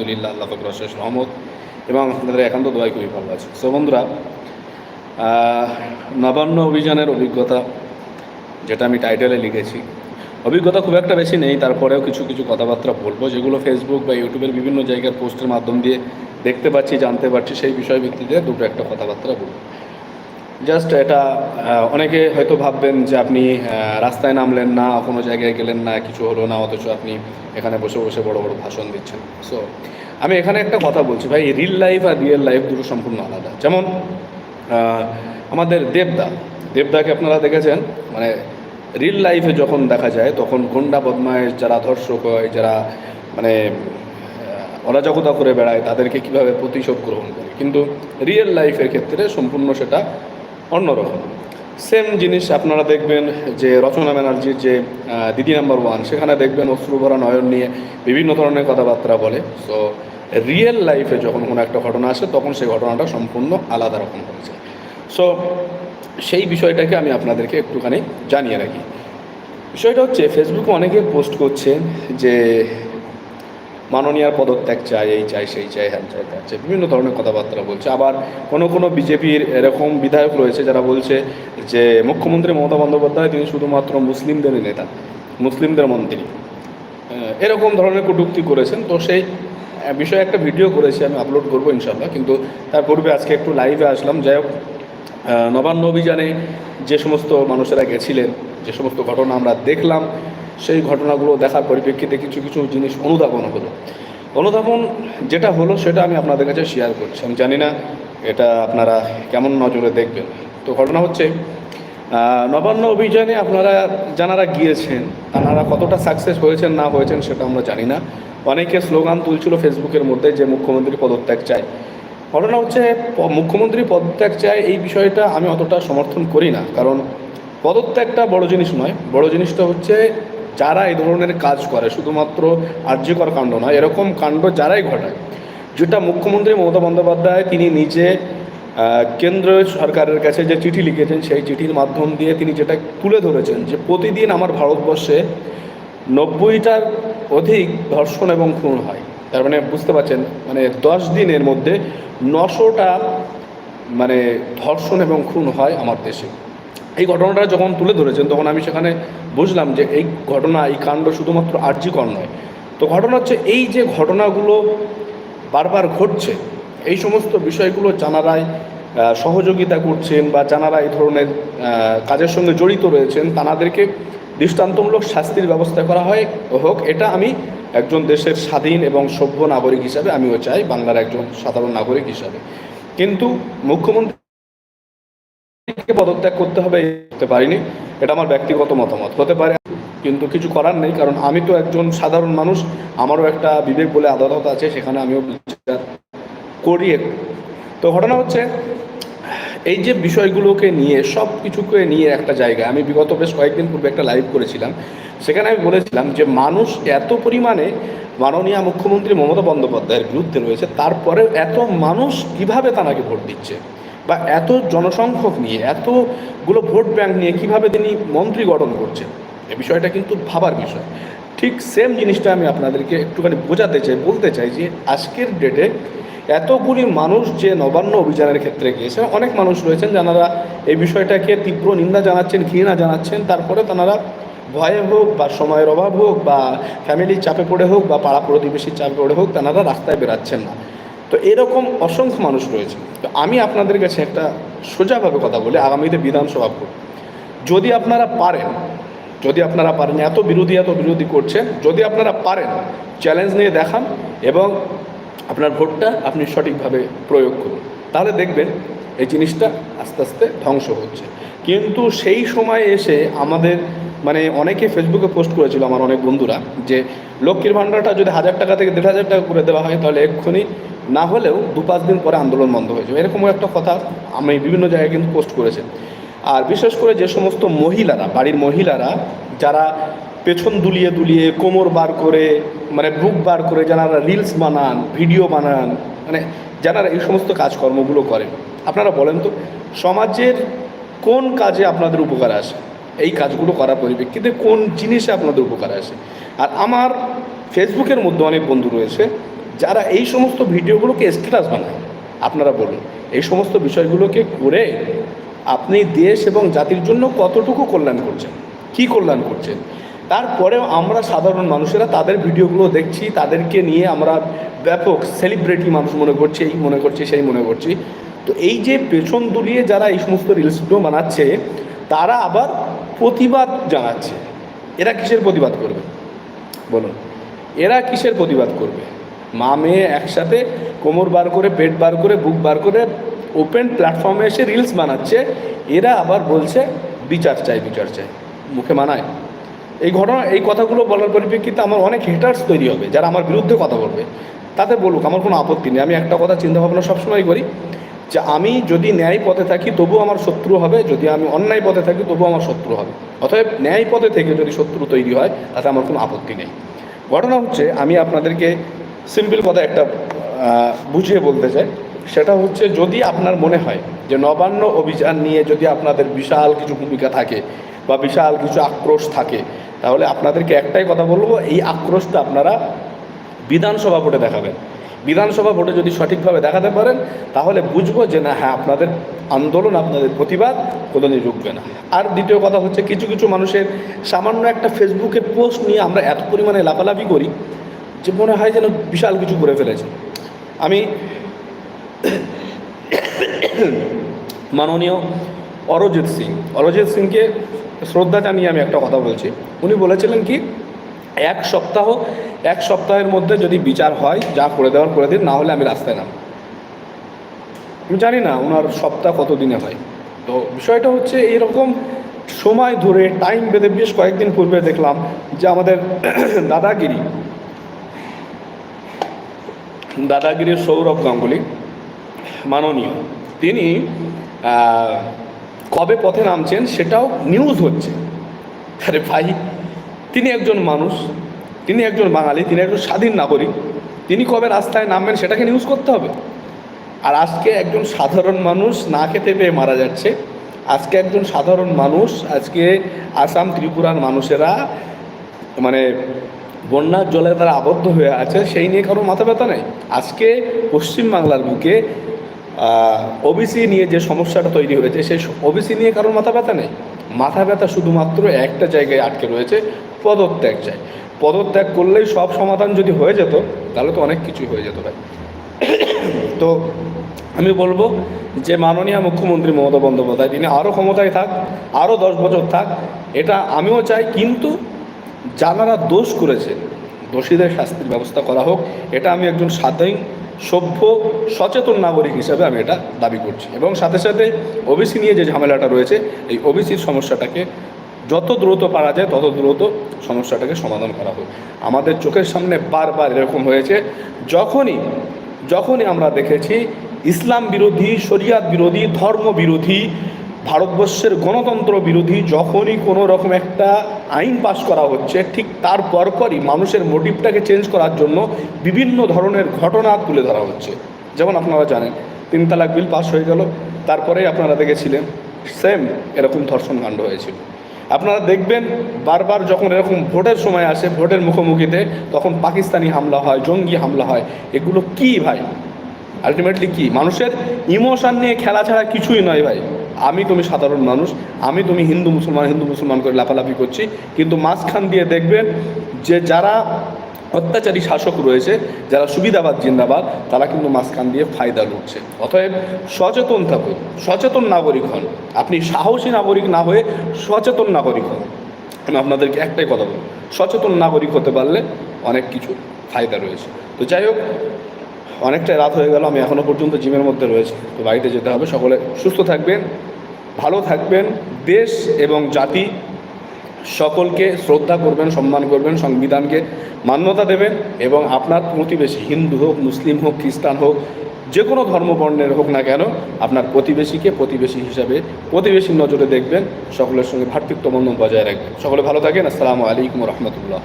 আলহামদুলিল্লাহ, আল্লাহ ফকর শেষ রহমত এবং আপনাদের একান্ত দোয়াই খুবই ভালো আছে। সো বন্ধুরা নবান্ন অভিযানের অভিজ্ঞতা, যেটা আমি টাইটেলে লিখেছি, অভিজ্ঞতা খুব একটা বেশি নেই, তারপরেও কিছু কিছু কথাবার্তা বলব, যেগুলো ফেসবুক বা ইউটিউবের বিভিন্ন জায়গার পোস্টের মাধ্যম দিয়ে দেখতে পাচ্ছি, জানতে পারছি, সেই বিষয় ভিত্তিতে দুটো একটা কথাবার্তা বলব। জাস্ট এটা অনেকে হয়তো ভাববেন যে আপনি রাস্তায় নামলেন না, কোনো জায়গায় গেলেন না, কিছু হলো না, অথচ আপনি এখানে বসে বসে বড় বড় ভাষণ দিচ্ছেন। সো আমি এখানে একটা কথা বলছি ভাই রিল লাইফ আর রিয়েল লাইফ দুটো সম্পূর্ণ আলাদা। যেমন আমাদের দেবদা। দেবদাকে আপনারা দেখেছেন? মানে রিল লাইফে যখন দেখা যায়, তখন গুন্ডা বদমায়েশ, যারা ধর্ষক হয়, যারা মানে অরাজকতা করে বেড়ায়, তাদেরকে কীভাবে প্রতিশোধ গ্রহণ করে? কিন্তু রিয়েল লাইফের ক্ষেত্রে সম্পূর্ণ সেটা অন্যরকম। সেম জিনিস আপনারা দেখবেন যে রচনা ব্যানার্জির যে দিদি নাম্বার ওয়ান, সেখানে দেখবেন অশ্রুভরা নয়ন নিয়ে বিভিন্ন ধরনের কথাবার্তা বলে। সো রিয়েল লাইফে যখন কোনো একটা ঘটনা আসে, তখন সেই ঘটনাটা সম্পূর্ণ আলাদা রকম হয়ে যায়। সো সেই বিষয়টাকে আমি আপনাদেরকে একটুখানি জানিয়ে রাখি। বিষয়টা হচ্ছে ফেসবুকে অনেকে পোস্ট করছে যে মাননীয়ার পদত্যাগ চাই, এই চাই, সেই চাই, হ্যান চাই ত্যান চাই, বিভিন্ন ধরনের কথাবার্তা বলছে। আবার কোনো কোনো বিজেপির এরকম বিধায়ক রয়েছে যারা বলছে যে মুখ্যমন্ত্রী মমতা বন্দ্যোপাধ্যায় তিনি শুধুমাত্র মুসলিমদেরই নেতা, মুসলিমদের মন্ত্রী। এরকম ধরনের কটূক্তি করেছেন। তো সেই বিষয়ে একটা ভিডিও করেছি আমি, আপলোড করব ইনশাল্লাহ কিন্তু তার পূর্বে আজকে একটু লাইভে আসলাম। যাই হোক নবান্ন অভিযানে যে সমস্ত মানুষেরা গেছিলেন, যে সমস্ত ঘটনা আমরা দেখলাম সেই ঘটনাগুলো দেখার পরিপ্রেক্ষিতে কিছু কিছু জিনিস অনুধাবন হলো। অনুধাবন যেটা হলো সেটা আমি আপনাদের কাছে শেয়ার করছি। আমি জানি না এটা আপনারা কেমন নজরে দেখবেন। তো ঘটনা হচ্ছে নবান্ন অভিযানে আপনারা যারা গিয়েছেন তারা কতটা সাকসেস হয়েছেন, না হয়েছেন সেটা আমরা জানি না। অনেকে স্লোগান তুলছিল ফেসবুকের মধ্যে যে মুখ্যমন্ত্রী পদত্যাগ চায়। ঘটনা হচ্ছে মুখ্যমন্ত্রী পদত্যাগ চায় এই বিষয়টা আমি অতটা সমর্থন করি না। কারণ পদত্যাগটা বড় জিনিস নয়। বড় জিনিসটা হচ্ছে যারা এই ধরনের কাজ করে, শুধুমাত্র আর্যকর কাণ্ড নয়, এরকম কাণ্ড যারাই ঘটায়, যেটা মুখ্যমন্ত্রী মমতা বন্দ্যোপাধ্যায় তিনি নিজে কেন্দ্র সরকারের কাছে যে চিঠি লিখেছেন, সেই চিঠির মাধ্যম দিয়ে তিনি যেটা তুলে ধরেছেন যে প্রতিদিন আমার ভারতবর্ষে নব্বইটার অধিক ধর্ষণ এবং খুন হয়। তার মানে বুঝতে পারছেন মানে দশ দিনের মধ্যে নশোটা মানে ধর্ষণ এবং খুন হয় আমার দেশে। এই ঘটনাটা যখন তুলে ধরেছেন, তখন আমি সেখানে বুঝলাম যে এই ঘটনা, এই কাণ্ড শুধুমাত্র আর্যিকর নয়। তো ঘটনা হচ্ছে এই যে ঘটনাগুলো বারবার ঘটছে, এই সমস্ত বিষয়গুলো জানারাই সহযোগিতা করছেন বা যারা এই ধরনের কাজের সঙ্গে জড়িত রয়েছেন, তাদেরকে দৃষ্টান্তমূলক শাস্তির ব্যবস্থা করা হয়, হোক, এটা আমি একজন দেশের স্বাধীন এবং সভ্য নাগরিক হিসাবে আমিও চাই, বাংলার একজন সাধারণ নাগরিক হিসাবে। কিন্তু মুখ্যমন্ত্রীকে পদত্যাগ করতে হবে করতে পারিনি। এটা আমার ব্যক্তিগত মতামত। হতে পারে কিন্তু কিছু করার নেই, কারণ আমি তো একজন সাধারণ মানুষ, আমারও একটা বিবেক বলে আদালত আছে, সেখানে আমিও বিচার করি তো ঘটনা হচ্ছে, এই যে বিষয়গুলোকে নিয়ে সব কিছুকে নিয়ে একটা জায়গায়, আমি বিগত বেশ কয়েকদিন পূর্বে একটা লাইভ করেছিলাম, সেখানে আমি বলেছিলাম যে মানুষ এত পরিমাণে মাননীয় মুখ্যমন্ত্রী মমতা বন্দ্যোপাধ্যায়ের বিরুদ্ধে রয়েছে তারপরে এত মানুষ কীভাবে তানাকে ভোট দিচ্ছে? বা এত জনসংখ্যক নিয়ে, এতগুলো ভোট ব্যাংক নিয়ে কীভাবে তিনি মন্ত্রী গঠন করছেন, এ বিষয়টা কিন্তু ভাবার বিষয়। ঠিক সেম জিনিসটা আমি আপনাদেরকে একটুখানি বোঝাতে চাই, বলতে চাই যে আজকের ডেটে এতগুলি মানুষ যে নবান্ন অভিযানের ক্ষেত্রে গিয়েছে অনেক মানুষ রয়েছেন যারা এই বিষয়টাকে তীব্র নিন্দা জানাচ্ছেন, ঘৃণা জানাচ্ছেন, তারপরে তারা ভয়ে হোক বা সময়ের অভাব হোক বা ফ্যামিলির চাপে পড়ে হোক বা পাড়া প্রতিবেশীর চাপে পড়ে হোক, তারা রাস্তায় বেরাচ্ছেন না। তো এরকম অসংখ্য মানুষ রয়েছে। তো আমি আপনাদের কাছে একটা সোজাভাবে কথা বলি, আগামীতে বিধানসভা ভোট। যদি আপনারা পারেন, যদি আপনারা পারেন, এত বিরোধী এত বিরোধী করছেন যদি আপনারা পারেন চ্যালেঞ্জ নিয়ে দেখান এবং আপনার ভোটটা আপনি সঠিকভাবে প্রয়োগ করুন। তাহলে দেখবেন এই জিনিসটা আস্তে আস্তে ধ্বংস হচ্ছে। কিন্তু সেই সময় এসে আমাদের মানে অনেকে ফেসবুকে পোস্ট করেছিল আমার অনেক বন্ধুরা যে, লক্ষ্মীর ভাণ্ডারটা যদি হাজার টাকা থেকে দেড় হাজার টাকা করে দেওয়া হয়, তাহলে এক্ষুনি না হলেও দু পাঁচ দিন পরে আন্দোলন বন্ধ হয়ে যাবে। এরকম একটা কথা আমি বিভিন্ন জায়গায় কিন্তু পোস্ট করেছি। আর বিশেষ করে যে সমস্ত মহিলারা, বাড়ির মহিলারা, যারা পেছন দুলিয়ে দুলিয়ে কোমর বার করে মানে বুক বার করে যারা রিলস বানান, ভিডিও বানান মানে যারা এই সমস্ত কাজকর্মগুলো করেন, আপনারা বলেন তো, সমাজের কোন কাজে আপনাদের উপকার আসে? এই কাজগুলো করার পরিপ্রেক্ষিতে কোন জিনিসে আপনাদের উপকার আসে? আর আমার ফেসবুকের মধ্যে অনেক বন্ধু রয়েছে যারা এই সমস্ত ভিডিওগুলোকে স্ট্যাটাস বানায়, আপনারা বলুন, এই সমস্ত বিষয়গুলোকে করে আপনি দেশ এবং জাতির জন্য কতটুকু কল্যাণ করছেন, কি কল্যাণ করছেন? তারপরেও আমরা সাধারণ মানুষেরা তাদের ভিডিওগুলো দেখছি, তাদেরকে নিয়ে আমরা ব্যাপক সেলিব্রিটি মানুষ মনে করছি, এই মনে করছি, সেই মনে করছি। তো এই যে পেছন দুলিয়ে যারা এই সমস্ত রিলসগুলো বানাচ্ছে, তারা আবার প্রতিবাদ জানাচ্ছে। এরা কিসের প্রতিবাদ করবে? বলুন, এরা কিসের প্রতিবাদ করবে? মা মেয়ে একসাথে কোমর বার করে, পেট বার করে, বুক বার করে ওপেন প্ল্যাটফর্মে এসে রিলস বানাচ্ছে। এরা আবার বলছে, বিচার চাই বিচার চাই। মুখে মানায়। এই ঘটনা, এই কথাগুলো বলার পরিপ্রেক্ষিতে আমার অনেক হেটার্স তৈরি হবে, যারা আমার বিরুদ্ধে কথা বলবে। তাতে বলুক, আমার কোনো আপত্তি নেই। আমি একটা কথা চিন্তা ভাবনা সবসময় করি যে আমি যদি ন্যায় পথে থাকি তবু আমার শত্রু হবে। যদি আমি অন্যায় পথে থাকি তবু আমার শত্রু হবে। অতএব ন্যায় পথে থেকে যদি শত্রু তৈরি হয়, তাতে আমার কোনো আপত্তি নেই। ঘটনা হচ্ছে, আমি আপনাদেরকে সিম্পল কথা একটা বুঝিয়ে বলতে চাই। সেটা হচ্ছে যদি আপনার মনে হয় যে নবান্ন অভিযান নিয়ে যদি আপনাদের বিশাল কিছু ভূমিকা থাকে বা বিশাল কিছু আক্রোশ থাকে, তাহলে আপনাদেরকে একটাই কথা বলব, এই আক্রোশটা আপনারা বিধানসভা ভোটে দেখাবেন। বিধানসভা ভোটে যদি সঠিকভাবে দেখাতে পারেন, তাহলে বুঝব যে না হ্যাঁ আপনাদের আন্দোলন, আপনাদের প্রতিবাদ কোনোদিন রুখবে না। আর দ্বিতীয় কথা হচ্ছে, কিছু কিছু মানুষের সামান্য একটা ফেসবুকের পোস্ট নিয়ে আমরা এত পরিমাণে লাফালাফি করি যে মনে হয় যেন বিশাল কিছু করে ফেলেছে। আমি মাননীয় অরজিৎ সিং, অরজিৎ সিংকে শ্রদ্ধা জানিয়ে আমি একটা কথা বলছি। উনি বলেছিলেন কি, এক সপ্তাহ, এক সপ্তাহের মধ্যে যদি বিচার হয়, যা করে দেওয়ার করে দিন, না হলে আমি রাস্তায় নাম আমি জানি না ওনার সপ্তাহ কত দিনে হয়। তো বিষয়টা হচ্ছে এরকম সময় ধরে টাইম বেঁধে বেশ কয়েকদিন পূর্বে দেখলাম যে আমাদের দাদাগিরি দাদাগিরির সৌরভ গাঙ্গুলি, মাননীয়। তিনি কবে পথে নামছেন সেটাও নিউজ হচ্ছে। আরে ভাই, তিনি একজন মানুষ, তিনি একজন বাঙালি, তিনি একজন স্বাধীন নাগরিক। তিনি কবে রাস্তায় নামবেন সেটাকে নিউজ করতে হবে? আর আজকে একজন সাধারণ মানুষ না খেতে পেয়ে মারা যাচ্ছে। আজকে একজন সাধারণ মানুষ, আজকে আসাম ত্রিপুরার মানুষেরা মানে বন্যার জলে তারা আবদ্ধ হয়ে আছে, সেই নিয়ে কারও মাথা ব্যথা নেই। আজকে পশ্চিমবাংলার বুকে ওবিসি নিয়ে যে সমস্যাটা তৈরি হয়েছে, সেই ওবিসি নিয়ে কারোর মাথা ব্যথা নেই। মাথা ব্যথা শুধুমাত্র একটা জায়গায় আটকে রয়েছে, পদত্যাগ চাই। পদত্যাগ করলেই সব সমাধান যদি হয়ে যেত, তাহলে তো অনেক কিছুই হয়ে যেত ভাই। তো আমি বলব যে মাননীয় মুখ্যমন্ত্রী মমতা বন্দ্যোপাধ্যায়, তিনি আরও ক্ষমতায় থাক আরও দশ বছর থাক, এটা আমিও চাই, কিন্তু যারা দোষ করেছে। দোষীদের শাস্তির ব্যবস্থা করা হোক। এটা আমি একজন স্বাধীন সভ্য, সচেতন নাগরিক হিসেবে আমি এটা দাবি করছি। এবং সাথে সাথে ওবিসি নিয়ে যে ঝামেলাটা রয়েছে, এই ওবিসির সমস্যাটাকে যত দ্রুত পারা যায়, তত দ্রুত সমস্যাটাকে সমাধান করা হোক। আমাদের চোখের সামনে বারবার এরকম হয়েছে, যখনই যখনই আমরা দেখেছি ইসলাম বিরোধী, শরিয়াত বিরোধী, ধর্ম বিরোধী, ভারতবর্ষের গণতন্ত্র বিরোধী, যখনই কোনো রকম একটা আইন পাশ করা হচ্ছে, ঠিক তার পরপরই মানুষের মোটিভটাকে চেঞ্জ করার জন্য বিভিন্ন ধরনের ঘটনা তুলে ধরা হচ্ছে। যেমন আপনারা জানেন, তিন তালাক বিল পাস হয়ে গেল, তারপরেই আপনারা দেখেছিলেন সেম এরকম ধর্ষণ কাণ্ড হয়েছিল। আপনারা দেখবেন, বারবার যখন এরকম ভোটের সময় আসে, ভোটের মুখোমুখিতে তখন পাকিস্তানি হামলা হয়, জঙ্গি হামলা হয়, এগুলো কি ভাই? আলটিমেটলি কি? মানুষের ইমোশন নিয়ে খেলা ছাড়া কিছুই নয় ভাই। আমি তুমি সাধারণ মানুষ, আমি তুমি হিন্দু মুসলমান হিন্দু মুসলমান করে লাফালাফি করছি। কিন্তু মাঝখান দিয়ে দেখবেন যে যারা অত্যাচারী শাসক রয়েছে, যারা সুবিধাবাদ, জিন্দাবাদ, তারা কিন্তু মাঝখান দিয়ে ফায়দা লুটছে। অতএব সচেতন থাকুন, সচেতন নাগরিক হন। আপনি সাহসী নাগরিক না হয়ে সচেতন নাগরিক হন। আমি আপনাদেরকে একটাই কথা বলব, সচেতন নাগরিক হতে পারলে অনেক কিছু ফায়দা রয়েছে। তো যাই হোক অনেকটাই রাত হয়ে গেল, আমি এখনও পর্যন্ত জিমের মধ্যে রয়েছে। তো বাড়িতে যেতে হবে, সকলে সুস্থ থাকবেন, ভালো থাকবেন, দেশ এবং জাতি, সকলকে শ্রদ্ধা করবেন, সম্মান করবেন, সংবিধানকে মান্যতা দেবেন এবং আপনার প্রতিবেশী, হিন্দু হোক, মুসলিম হোক, খ্রিস্টান হোক যে কোনো ধর্মবর্ণের হোক না কেন, আপনার প্রতিবেশীকে প্রতিবেশী হিসাবে প্রতিবেশীর নজরে দেখবেন, সকলের সঙ্গে ভ্রাতৃত্ব বন্ধন বজায় রাখবেন। সকলে ভালো থাকেন, আসসালামু আলাইকুম রহমতুল্লাহ।